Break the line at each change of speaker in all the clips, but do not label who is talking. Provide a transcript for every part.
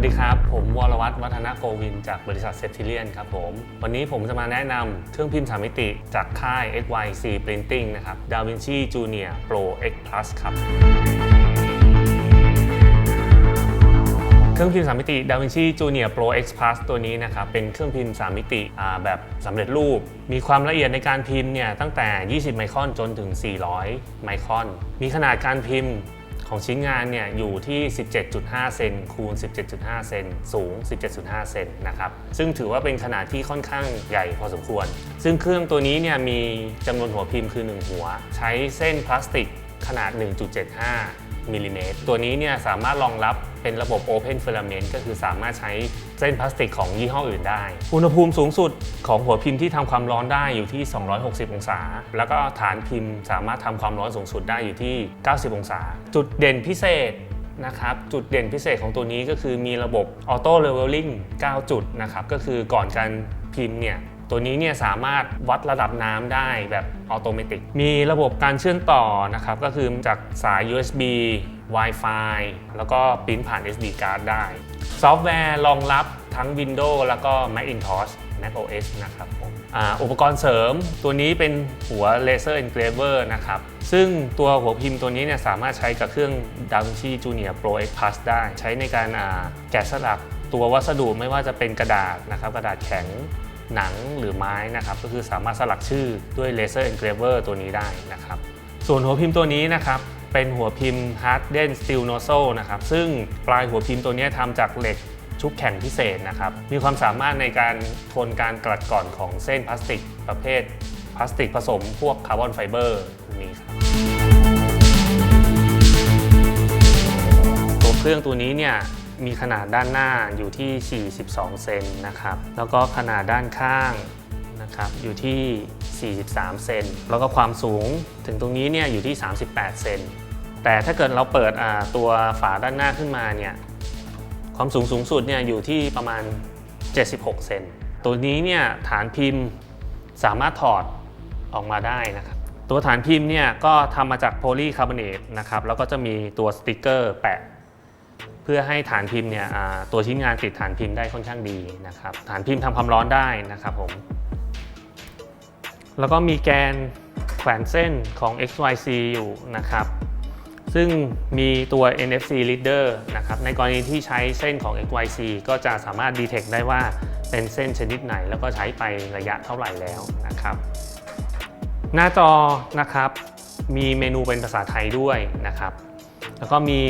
วัสดีครับ ผมวรวัตรวัฒนโกวิน จากบริษัทเซฟทิเลียนครับผม วันนี้ผมจะมาแนะนำเครื่องพิมพ์สามมิติจากค่าย XYC Printing นะครับ DaVinci Junior Pro X Plus ครับ เครื่องพิมพ์3มิติ DaVinci Junior Pro X Plus ตัวนี้นะครับ เป็นเครื่องพิมพ์3มิติแบบสำเร็จรูป มีความละเอียดในการพิมพ์เนี่ยตั้งแต่ 20 ไมครอนจนถึง 400 ไมครอน มีขนาดการพิมพ์ ของชิ้นงานเนี่ยอยู่ที่ 17.5 เซนคูณ 17.5 เซนสูง 17.5 เซนนะครับ ซึ่งถือว่าเป็นขนาดที่ค่อนข้างใหญ่พอสมควร ซึ่งเครื่องตัวนี้เนี่ยมีจำนวนหัวพิมพ์คือ 1 หัว ใช้เส้นพลาสติก ขนาด 1.75มิลลิเมตรตัวนี้เนี่ยสามารถรองรับเป็นระบบ Open Filament ก็คือสามารถใช้เส้นพลาสติกของยี่ห้ออื่นได้ อุณหภูมิสูงสุดของหัวพิมพ์ที่ทำความร้อนได้อยู่ที่ 260 องศา แล้วก็ฐานพิมพ์สามารถทำความร้อนสูงสุดได้อยู่ที่ 90 องศา จุดเด่นพิเศษนะครับจุดเด่นพิเศษของตัวนี้ก็คือมีระบบ Auto Leveling 9จุดนะครับก็คือก่อนการพิมพ์เนี่ย ตัวนี้เนี่ยสามารถวัดระดับน้ำได้แบบอัตโนมัติ มีระบบการเชื่อมต่อนะครับ ก็คือจากสาย USB Wi-Fi แล้วก็ปริ้นผ่าน SD card ได้ ซอฟต์แวร์รองรับทั้ง Windows แล้วก็ Macintosh macOS นะครับผมออุปกรณ์เสริมตัวนี้เป็นหัว Laser Engraver นะครับ ซึ่งตัวหัวพิมพ์ตัวนี้เนี่ยสามารถใช้กับเครื่อง DaVinci Junior Pro X Plus ได้ ใช้ในการแกะสลักตัววัสดุไม่ว่าจะเป็นกระดาษนะครับ กระดาษแข็ง หนังหรือไม้นะครับก็คือสามารถสลักชื่อด้วย Laser Engraver ตัวนี้ได้นะครับส่วนหัวพิมพ์ตัวนี้นะครับเป็นหัวพิมพ์ Harden Steel Nozzle นะครับซึ่งปลายหัวพิมพ์ตัวนี้ทำจากเหล็กชุบแข็งพิเศษนะครับ มีความสามารถในการทนการกลัดกร่อนของเส้นพลาสติก ประเภทพลาสติกผสมพวกคาร์บอนไฟเบอร์นี้ครับตัวเครื่องตัวนี้เนี่ย มีขนาดด้านหน้าอยู่ที่ 42 เซนนะครับ แล้วก็ขนาดด้านข้างนะครับอยู่ที่ 43 เซน แล้วก็ความสูงถึงตรงนี้เนี่ยอยู่ที่ 38 เซน แต่ถ้าเกิดเราเปิดตัวฝาด้านหน้าขึ้นมาเนี่ย ความสูงสูงสุดเนี่ยอยู่ที่ประมาณ 76 เซน ตัวนี้เนี่ยฐานพิมพ์สามารถถอดออกมาได้นะครับ ตัวฐานพิมพ์เนี่ยก็ทำมาจากโพลีคาร์บอเนตนะครับ แล้วก็จะมีตัวสติกเกอร์แปะ เพื่อให้ฐานพิมพ์เนี่ยตัวชิ้นงานติดฐานพิมพ์ได้ค่อนข้างดีนะครับฐานพิมพ์ทำความร้อนได้นะครับผมแล้วก็มีแกนแขวนเส้นของ XYZ อยู่นะครับ ซึ่งมีตัว NFC reader นะครับในกรณีที่ใช้เส้นของ XYZ ก็จะสามารถ detect ได้ว่าเป็นเส้นชนิดไหน แล้วก็ใช้ไประยะเท่าไหร่แล้วนะครับ หน้าจอนะครับมีเมนูเป็นภาษาไทยด้วยนะครับ แล้วก็มี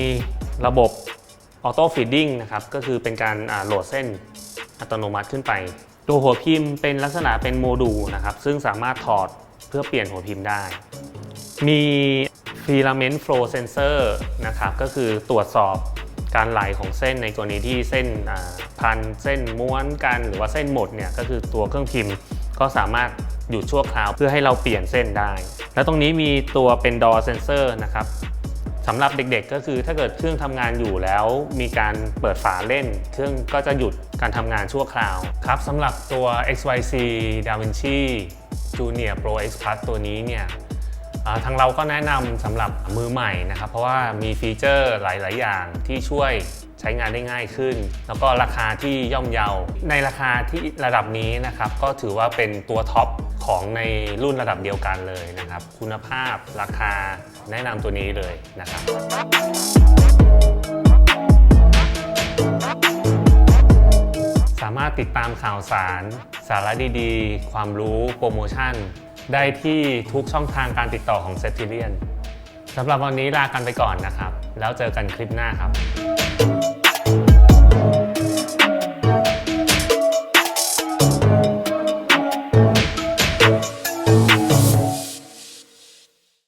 ระบบ Auto Feeding นะครับก็คือเป็นการโหลดเส้นอัตโนมัติขึ้นไป ตัวหัวพิมพ์เป็นลักษณะเป็นโมดูลนะครับซึ่งสามารถถอดเพื่อเปลี่ยนหัวพิมพ์ได้ มี Filament Flow Sensor นะครับก็คือตรวจสอบการไหลของเส้นในกรณีที่เส้นพันเส้นม้วนกันหรือว่าเส้นหมดเนี่ยก็คือตัวเครื่องพิมพ์ก็สามารถหยุดชั่วคราวเพื่อให้เราเปลี่ยนเส้นได้ แล้วตรงนี้มีตัวเป็น DOR Sensor นะครับ สำหรับเด็กๆ ก็คือถ้าเกิดเครื่องทำงานอยู่แล้วมีการเปิดฝาเล่น เครื่องก็จะหยุดการทำงานชั่วคราวครับสำหรับตัว Xyc DaVinci Junior Pro X Plus ตัวนี้เนี่ย ทางเราก็แนะนำสำหรับมือใหม่นะครับ เพราะว่ามีฟีเจอร์หลาย ๆ อย่างที่ช่วยใช้งานได้ง่ายขึ้น แล้วก็ราคาที่ย่อมเยา ในราคาที่ระดับนี้นะครับ ก็ถือว่าเป็นตัวท็อปของในรุ่นระดับเดียวกันเลยนะครับ คุณภาพราคาแนะนำตัวนี้เลยนะครับสามารถติดตามข่าวสาร สาระดีๆ ความรู้ โปรโมชั่น ได้ที่ทุกช่องทางการติดต่อของเซติเลียนสำหรับวันนี้ลากันไปก่อนนะครับ แล้วเจอกันคลิปหน้าครับ